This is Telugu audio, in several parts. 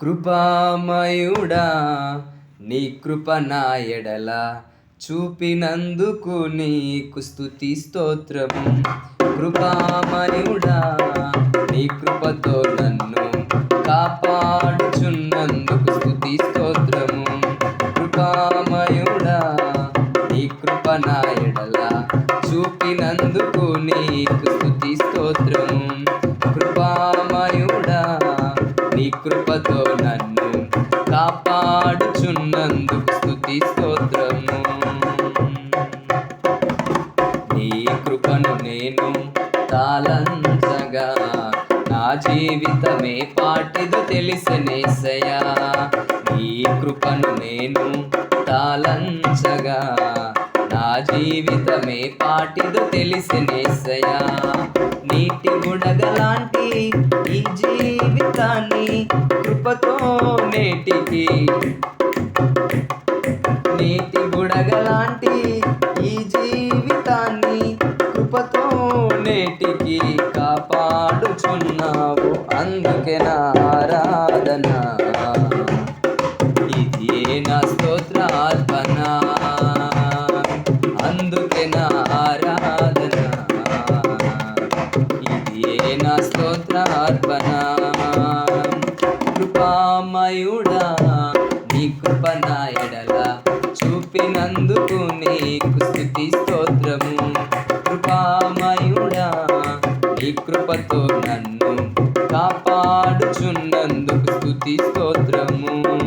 కృపామయుడా నీ కృప నా ఎడల చూపినందుకు నీకు స్థుతి స్తోత్రము కృపామయుడా నీ కృపతో నన్ను కాపాడుచున్నందుకు స్థుతి స్తోత్రము. కృపామయుడా నీ కృప నా ఎడల చూపినందుకు నీకు స్తుతి కృపతో నన్ను కాపాడుచున్నందుకు స్థుతి స్తోత్రము. నీ కృపను నేను తాళంచగా నా జీవితమే పాటిదు తెలిసినేసయా నీ కృపను నేను తాళంచగా నా జీవితమే పాటిదు తెలిసినేసయా నీటి బుడగలాంటి ఈ జీవితాన్ని కృపతో నేటికి. నీటి బుడగలాంటి ఈ జీవితాన్ని కృపతో నేటికి కాపాడుచున్నావు. అందుకే నారా ఎడల చూపినందుకు నీకు స్థుతి స్తోత్రము. కృపామయుడా నీ కృపతో నన్ను కాపాడుచున్నందుకు స్థుతి స్తోత్రము.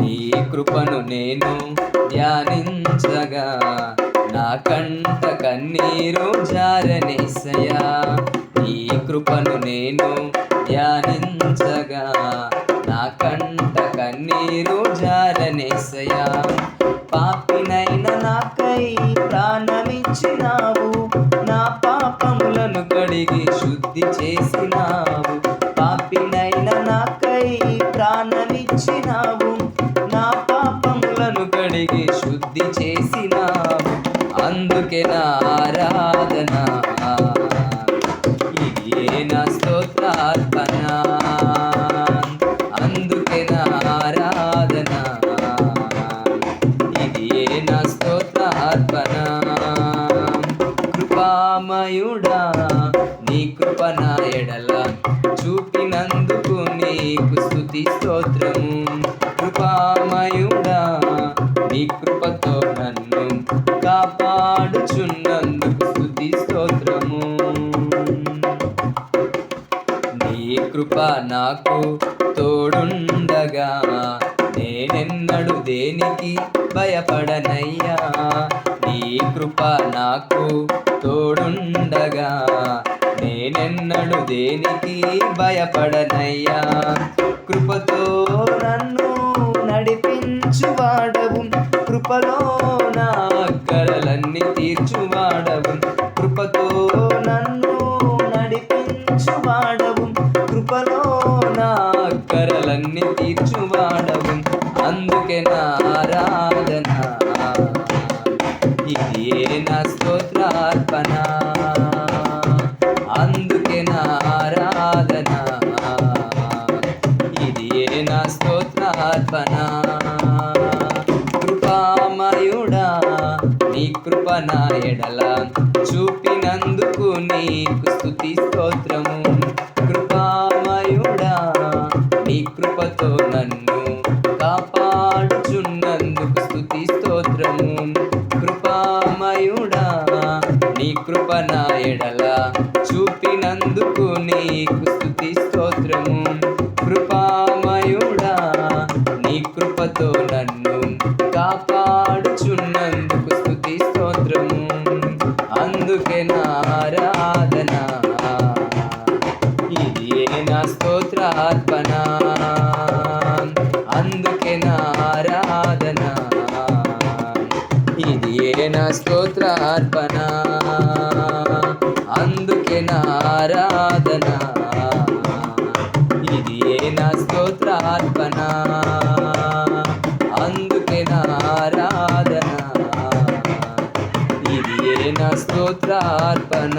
నీ కృపను నేను ధ్యానించగా నా కంట కన్నీరు జారనేసయా. నీ కృపను నేను ధ్యానించగా పాపములను కడిగి శుద్ధి చేసినావు అందుకే నా ఆరాధన. ఇది నా స్తోత్రార్పణ. అందుకే నా ఆరాధన. ఇది నా స్తోత్రార్పణ. కృపామయుడా నీ కృప నా ఎడల చూపినందుకు నీకు స్తుతి స్తోత్రము. కృపామయుడా నీ కృపతో నన్ను కాపాడుచున్నందుకు స్థుతి స్తోత్రము. నీ కృప నాకు తోడుండగా నేనెన్నడు దేనికి భయపడనయ్యా. నీ కృప నాకు తోడుండగా నేనెన్నడు దేనికి భయపడనయ్యా. కృపలో నా కరలన్నీ తీర్చువాడవు. కృపతో నన్ను నడిపించువాడవు. కృపలో నా కరలన్నీ తీర్చువాడవు. అందుకే నా ఆరాధన ఇది నా కృప నా ఎడల. చూపినందుకు నీకు స్థుతి స్తోత్రము. కృపామయుడా నీ కృపతో నన్ను కాపాడుచున్నందుకు స్థుతి స్తోత్రము. కృపామయుడా నీ కృప నా ఎడల. చూపినందుకు నీకు స్థుతి స్తోత్రము. కృపామయుడా నీ కృపతో నన్ను కాపాడుచున్నందుకు స్తోత్రార్పణ అందుకే నారాధన. ఇది ఏ నా స్తోత్రార్పణ? అందుకే నారాధన. ఇది ఏ నా స్తోత్రార్పణ? అందుకే నారాధన. ఇది ఏ నా స్తోత్రార్పణ?